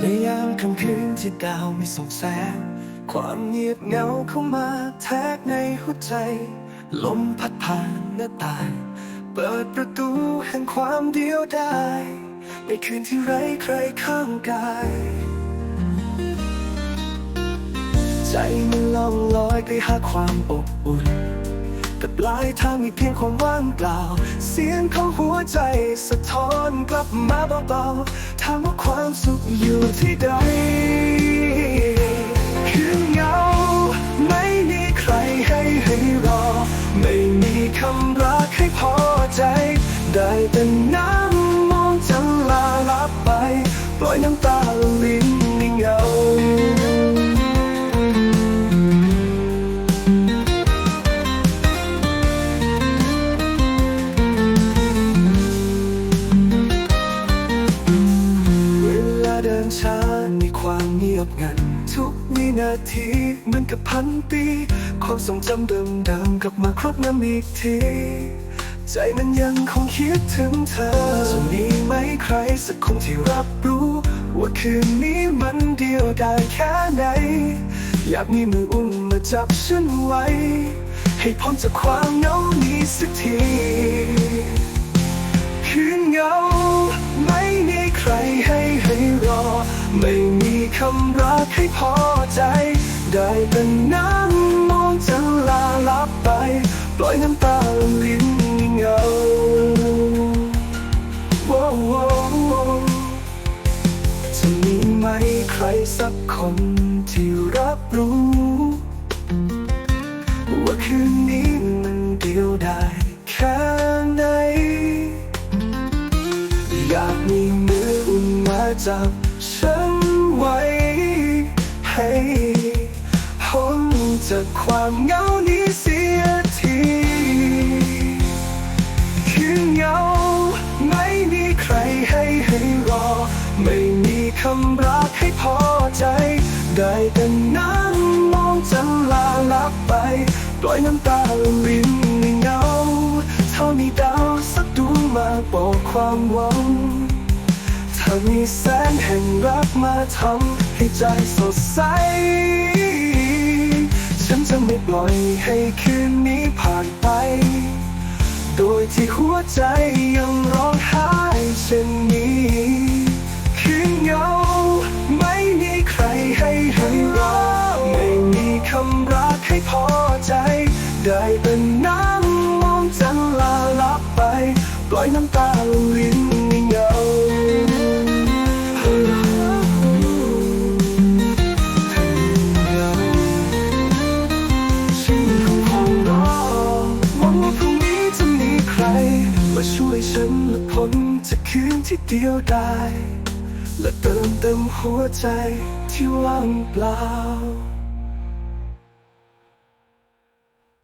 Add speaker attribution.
Speaker 1: ในยามค่ำคืนที่ดาวไม่ส่องแสง ความเงียบเหงาเข้ามาแทรกในหัวใจ ลมพัดผ่านหน้าต่าง เปิดประตูแห่งความเดียวดายในคืนที่ไร้ใครข้างกาย ใจมันล่องลอยไปหาความอบอุ่น แต่ปลายทางมีเพียงความว่างเปล่า เสียงของหัวใจสะท้อนกลับมาเบาๆถามว่าความสุขอยู่ที่ใด คือเงา ไม่มีใครให้ให้รอ ไม่มีคำรักให้พอใจ ได้แต่น้ำมองจะลาลับไป ปล่อยน้ำตาาเดินช้าในความเงียบงัน ทุกวินาทีเหมือนกับพันปี ความทรงจำเดิมๆกลับมาครบน้ำอีกที ใจมันยังคงคิดถึงเธอจะมีไหมใครสักคนที่รับรู้ ว่าคืนนี้มันเดียวได้แค่ไหน อยากมีมืออุ้มมาจับฉันไว้ ให้พ้นจากความเหงานี้สักทีำรักให้พอใจ ได้แต่นั่งมองจะลาลับไป ปล่อยน้ำตาลิ้นเงาจะมีไหมใครสักคนที่รับรู้ ว่าคืนนี้มันเดียวได้แค่ไหน อยากมีมืออุ่นมาจับฉัน ให้พ้นจากความเหงานี้เสียทีคือเหงาไม่มีใครให้ให้รอ ไม่มีคำรักให้พอใจ ได้แต่นั่งมองจะลาลับไปปล่อยน้ำตาลิ้นในเงาเท่ามีดาวสักดวงมาบอกความหวังถ้า มีแสงแห่งรักมาทำให้ใจสดใส ฉันจะไม่ปล่อยให้คืนนี้ผ่านไป โดยที่หัวใจยังร้องไห้เช่นนี้คือเงาไม่มีใครให้ให้รอไม่มีคำรักให้พอใจ ได้แต่น้ำมองจันลาลับไป ปล่อยน้ำตาลิ้นในเงา มาช่วยฉันและพ้นจากคืนที่เดียวดายและเติมเต็มหัวใจที่ว่างเปล่า